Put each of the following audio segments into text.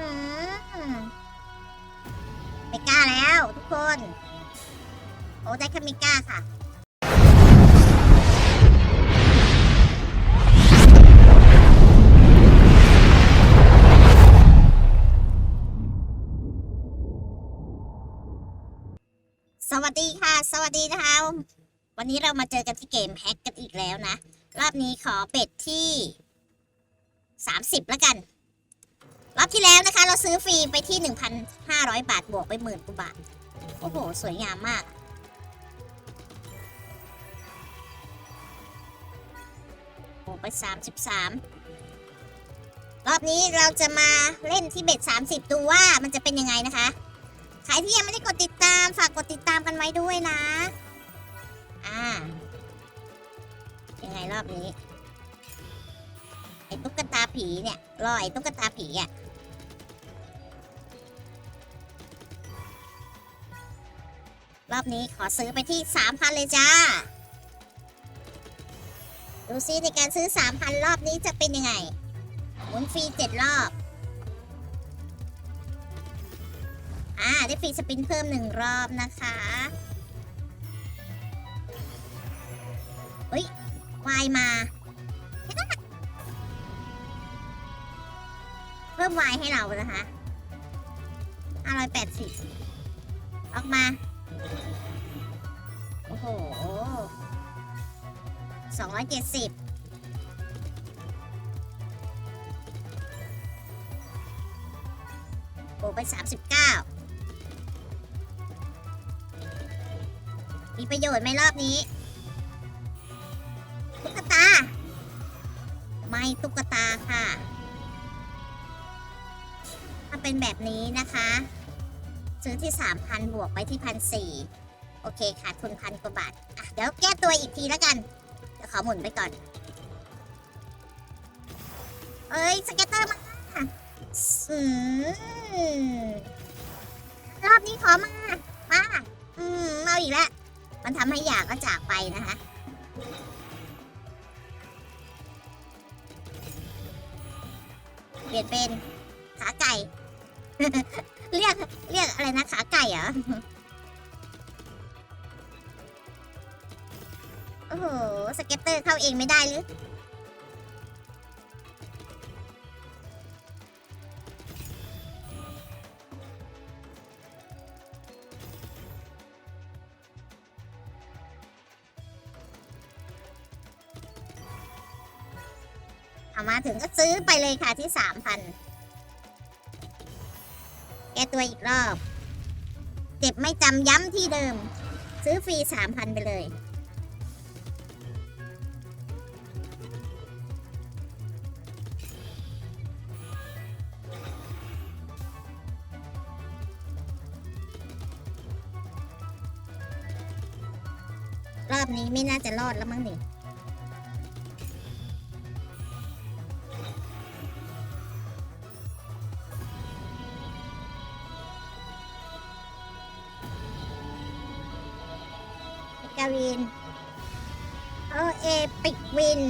มไม่กล้าแล้วทุกคน โอ้ได้แค่ไม่กล้าค่ะสวัสดีค่ะ สวัสดีนะคะ วันนี้เรามาเจอกันที่เกมแฮกกันอีกแล้วนะ รอบนี้ขอเป็ดที่ 30 แล้วกัน รอบที่แล้วนะคะ เราซื้อฟรีไปที่ 1,500 บาทบวกไปหมื่นกว่าบาท โอ้โห สวยงามมากบวกไป 33 รอบนี้เราจะมาเล่นที่เบ็ด 30 ดูว่ามันจะเป็นยังไงนะคะ ใครที่ยังไม่ได้กดติดตามฝากกดติดตามกันไว้ด้วยนะ อ่า ยังไงรอบนี้ไอ้ตุ๊กตาผีเนี่ยรอไอ้ตุ๊กตาผีอะ รอบนี้ขอซื้อไปที่สามพันเลยจ้า ดูซิในการซื้อสามพันรอบนี้จะเป็นยังไง หมุนฟรีเจ็ดรอบ อ่า ได้ฟรีสปินเพิ่มหนึ่งรอบนะคะเฮ้ยวายมา เพิ่มวายให้เรานะคะ580 ออกมา โอ้โห270โบวกไป39มีประโยชน์ไหมรอบนี้ ตุ๊กตา ไม่ตุ๊กตาค่ะ ถ้าเป็นแบบนี้นะคะ ซื้อที่ 3,000 บวกไปที่พันสี่โอเคขาดทุนพันกว่าบาท อะ เดี๋ยวแก้ตัวอีกทีแล้วกัน เดี๋ยวขอหมุนไปก่อน เอ้ย สเก็ตเตอร์มาอืมรอบนี้ขอมา มา อืมเอาอีกแล้ว มันทำให้อยากก็จากไปนะคะเปลี่ยนเป็นขาไก่ เรียกเรียกอะไรนะขาไก่เหรอโอ้โหสเก็ตเตอร์เข้าเองไม่ได้หรือเอามาถึงก็ซื้อไปเลยค่ะที่สามพัน ก้ตัวอีกรอบ เจ็บไม่จำย้ำที่เดิม ซื้อฟรีสามพันไปเลย รอบนี้ไม่น่าจะรอดแล้วมั้งนี่ กาวินเอเอปิกวิน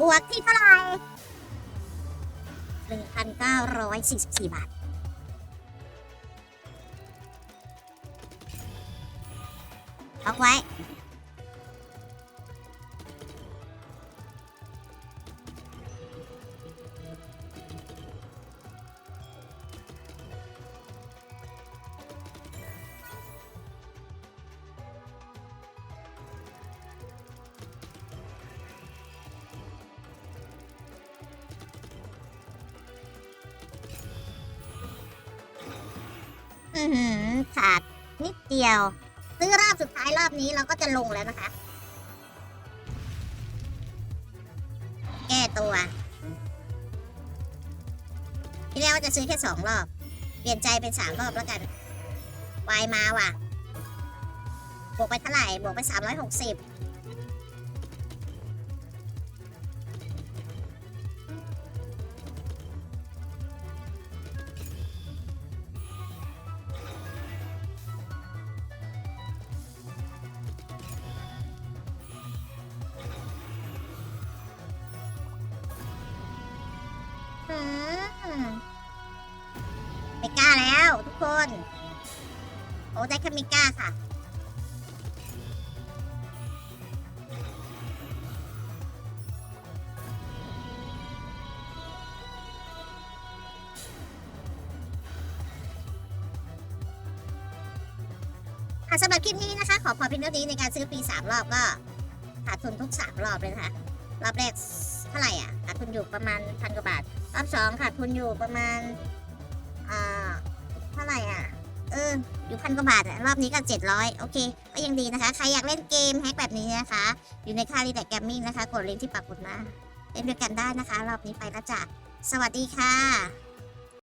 บวกที่เท่าไหร่หนึ่งพันเก้าร้อยสี่สิบสี่บาท เอาไว้ ขาดนิดเดียวซื้อรอบสุดท้ายรอบนี้เราก็จะลงแล้วนะคะ แก้ตัว ที่แล้วว่าจะซื้อแค่สองรอบ เปลี่ยนใจเป็นสามรอบแล้วกัน วายมาว่ะ บวกไปเท่าไหร่ บวกไปสามร้อยหกสิบ แล้วทุกคน โอ้ได้แคมิก้าค่ะ สำหรับคลิปนี้นะคะ ขอพอเพียงเท่านี้ในการซื้อฟรีสามรอบก็ขาดทุนทุกสามรอบเลยนะคะรอบแรกเท่าไหร่อะขาดทุนอยู่ประมาณพันกว่าบาท รอบสองขาดทุนอยู่ประมาณ เออ อยู่พันกว่าบาทอะรอบนี้ก็เจ็ดร้อยโอเค ก็ยังดีนะคะ ใครอยากเล่นเกมแฮกแบบนี้นะคะ อยู่ในค่ายรีแต่แกมมิ่งนะคะ กดลิงก์ที่ปักหมุดมาเล่นด้วยกันได้นะคะ รอบนี้ไปแล้วจ้ะสวัสดีค่ะ